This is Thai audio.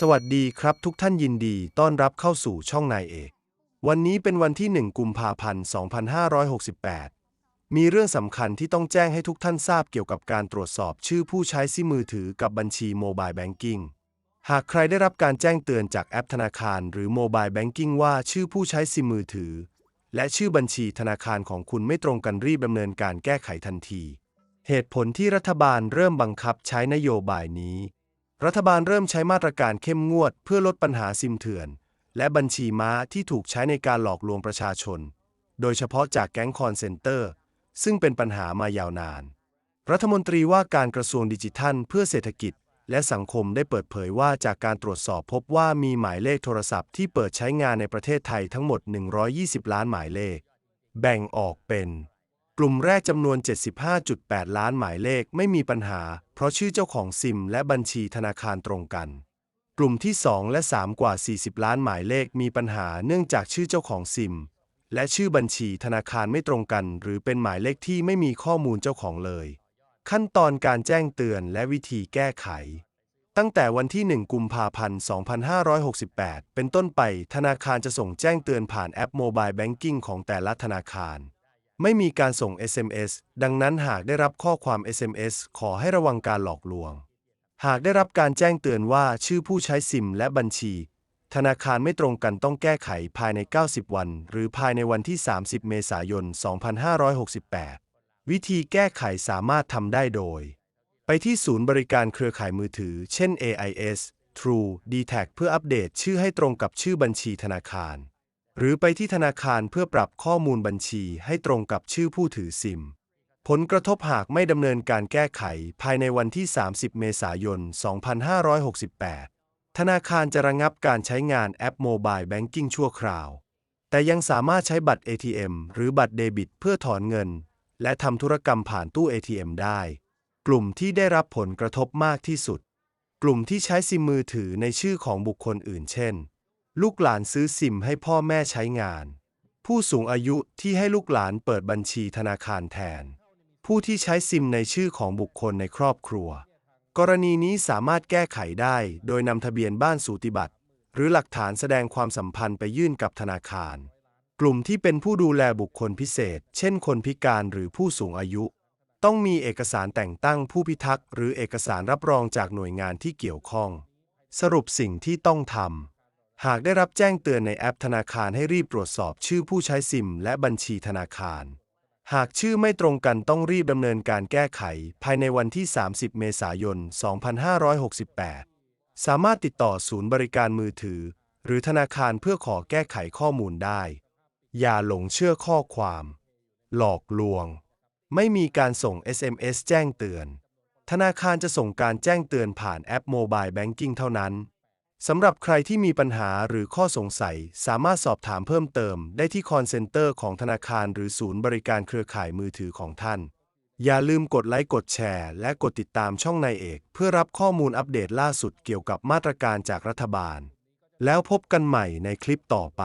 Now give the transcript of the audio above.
สวัสดีครับทุกท่านยินดีต้อนรับเข้าสู่ช่องนายเอก วันนี้เป็นวันที่ 1 กุมภาพันธ์ 2568 มีเรื่องสำคัญที่ต้องแจ้งให้ทุกท่านทราบเกี่ยวกับการตรวจสอบชื่อผู้ใช้ซิมมือถือกับบัญชีโมบายแบงกิ้งหากใครได้รับการแจ้งเตือนจากแอปธนาคารหรือโมบายแบงกิ้งว่าชื่อผู้ใช้ซิมมือถือ และชื่อบัญชีธนาคารของคุณไม่ตรงกันรีบดำเนินการแก้ไขทันที เหตุผลที่รัฐบาลเริ่มบังคับใช้นโยบายนี้ รัฐบาลเริ่มใช้มาตรการเข้มงวดเพื่อลดปัญหาซิมเถื่อน และบัญชีม้าที่ถูกใช้ในการหลอกลวงประชาชน โดยเฉพาะจากแก๊งคอนเซนเตอร์ ซึ่งเป็นปัญหามายาวนาน รัฐมนตรีว่าการกระทรวงดิจิทัล เพื่อเศรษฐกิจ และสังคมได้เปิดเผยว่าจากการตรวจสอบพบว่ามีหมายเลขโทรศัพท์ที่เปิดใช้งานในประเทศไทยทั้งหมด 120 ล้านหมายเลข แบ่งออกเป็น กลุ่มแรกจำนวน 75.8 ล้านหมายเลขไม่มีปัญหา เพราะชื่อเจ้าของซิมและบัญชีธนาคารตรงกัน กลุ่มที่ 2 และ 3 กว่า 40 ล้านหมายเลขมีปัญหาเนื่องจากชื่อเจ้าของซิม และชื่อบัญชีธนาคารไม่ตรงกัน หรือเป็นหมายเลขที่ไม่มีข้อมูลเจ้าของเลย ขั้นตอนการแจ้งเตือนและวิธีแก้ไข ตั้งแต่วันที่ 1 กุมภาพันธ์ 2568 เป็นต้นไปธนาคารจะส่งแจ้งเตือนผ่านแอปโมบายแบงกิ้งของแต่ละธนาคาร ไม่มีการส่ง SMS ดังนั้นหากได้รับข้อความ SMS ขอให้ระวังการหลอกลวง หากได้รับการแจ้งเตือนว่าชื่อผู้ใช้ซิมและบัญชี ธนาคารไม่ตรงกันต้องแก้ไขภายใน 90 วัน หรือภายในวันที่ 30 เมษายน 2568 วิธีแก้ไขสามารถทำได้โดย ไปที่ศูนย์บริการเครือข่ายมือถือ เช่น AIS True d t a c เพื่ออัปเดตชื่อให้ตรงกับชื่อบัญชีธนาคาร หรือไปที่ธนาคารเพื่อปรับข้อมูลบัญชีให้ตรงกับชื่อผู้ถือซิม ผลกระทบหากไม่ดำเนินการแก้ไขภายในวันที่ 30 เมษายน 2568 ธนาคารจะระงับการใช้งานแอปโมบายแบงกิ้งชั่วคราว แต่ยังสามารถใช้บัตร ATM หรือบัตรเดบิต เพื่อถอนเงิน และทำธุรกรรมผ่านตู้ ATM ได้ กลุ่มที่ได้รับผลกระทบมากที่สุด กลุ่มที่ใช้ซิมมือถือในชื่อของบุคคลอื่นเช่น ลูกหลานซื้อซิมให้พ่อแม่ใช้งาน ผู้สูงอายุที่ให้ลูกหลานเปิดบัญชีธนาคารแทน ผู้ที่ใช้ซิมในชื่อของบุคคลในครอบครัว กรณีนี้สามารถแก้ไขได้โดยนำทะเบียนบ้านสูติบัตรหรือหลักฐานแสดงความสัมพันธ์ไปยื่นกับธนาคาร กลุ่มที่เป็นผู้ดูแลบุคคลพิเศษ เช่น คนพิการหรือผู้สูงอายุ ต้องมีเอกสารแต่งตั้งผู้พิทักษ์หรือเอกสารรับรองจากหน่วยงานที่เกี่ยวข้อง สรุปสิ่งที่ต้องทำ หากได้รับแจ้งเตือนในแอปธนาคารให้รีบตรวจสอบชื่อผู้ใช้ซิม และบัญชีธนาคาร หากชื่อไม่ตรงกันต้องรีบดำเนินการแก้ไข ภายในวันที่ 30 เมษายน 2568 สามารถติดต่อศูนย์บริการมือถือ หรือธนาคารเพื่อขอแก้ไขข้อมูลได้ อย่าหลงเชื่อข้อความ หลอกลวง ไม่มีการส่ง SMS แจ้งเตือน ธนาคารจะส่งการแจ้งเตือนผ่านแอปโมบายแบงกิ้งเท่านั้น สำหรับใครที่มีปัญหาหรือข้อสงสัย สามารถสอบถามเพิ่มเติมได้ที่คอนเซ็นเตอร์ของธนาคารหรือศูนย์บริการเครือข่ายมือถือของท่าน อย่าลืมกดไลค์กดแชร์ และกดติดตามช่องนายเอก เพื่อรับข้อมูลอัปเดตล่าสุดเกี่ยวกับมาตรการจากรัฐบาล แล้วพบกันใหม่ในคลิปต่อไป